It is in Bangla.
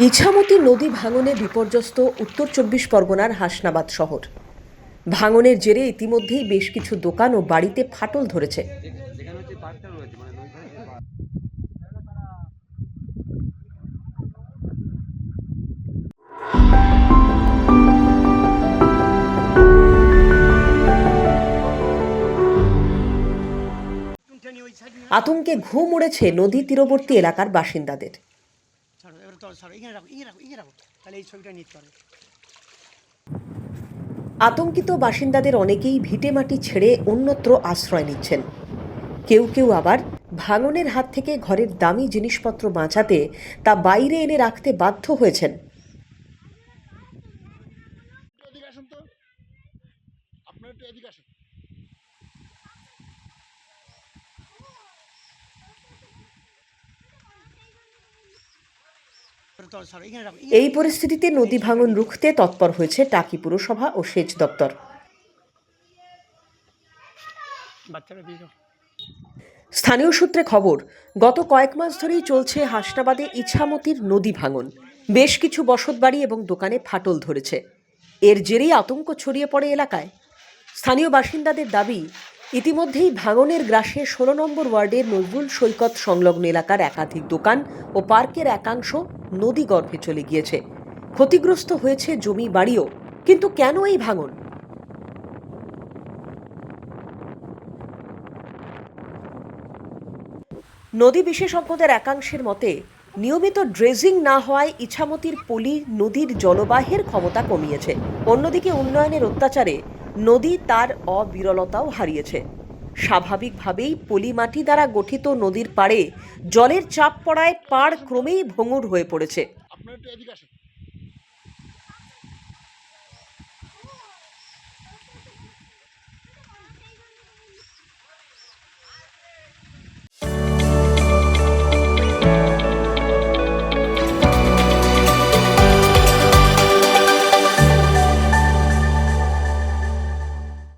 ইছামতি নদী ভাঙনে বিপর্যস্ত উত্তর চব্বিশ পরগনার হাসনাবাদ শহর ভাঙনের জেরে ইতিমধ্যেই বেশ কিছু দোকান ও বাড়িতে ফাটল ধরেছে। আতঙ্কে ঘুম উড়েছে নদী তীরবর্তী এলাকার বাসিন্দাদের ছাড়ো এবার তো ছাড়ো এখানে রাখো এখানে রাখো এখানে রাখো। তাহলে এই ছবিটা নিতে পারবে আতঙ্কিত বাসিন্দাদের অনেকেই ভিটেমাটি ছেড়ে অন্যত্র আশ্রয় নিচ্ছেন। কেউ কেউ আবার ভাঙনের হাত থেকে ঘরের দামি জিনিসপত্র বাঁচাতে তা বাইরে এনে রাখতে বাধ্য হয়েছেন। এদিকে আসুন তো। আপনার একটু এদিকে আসুন এবার তো ছাড়ো এখানে রাখো এই পরিস্থিতিতে নদী ভাঙন রুখতে তৎপর হয়েছে টাকি পুরসভা ও সেচ দপ্তর। স্থানীয় সূত্রে খবর গত কয়েক মাস ধরেই চলছে হাসনাবাদে ইছামতির নদী ভাঙন। বেশ কিছু বসতবাড়ি এবং দোকানে ফাটল ধরেছে। এর জেরেই আতঙ্ক ছড়িয়ে পড়ে এলাকায়। স্থানীয় বাসিন্দাদের দাবি ইতিমধ্যেই ভাঙনের গ্রাসে ষোলো নম্বর ওয়ার্ডের নজরুল সৈকত সংলগ্ন এলাকার একাধিক দোকান ও পার্কের একাংশ নদী গর্ভে চলে গিয়েছে। ক্ষতিগ্রস্ত হয়েছে জমি বাড়িও। কিন্তু কেন এই ভাঙন? নদী বিশেষজ্ঞদের একাংশের মতে, নিয়মিত ড্রেজিং না হওয়ায় ইছামতির পলি নদীর জলবাহের ক্ষমতা কমিয়েছে। অন্যদিকে উন্নয়নের অত্যাচারে নদী তার অবিরলতাও হারিয়েছে। স্বাভাবিকভাবেই পলিমাটি দ্বারা গঠিত নদীর পাড়ে জলের চাপ পড়ায় পাড় ক্রমেই ভঙুর হয়ে পড়েছে।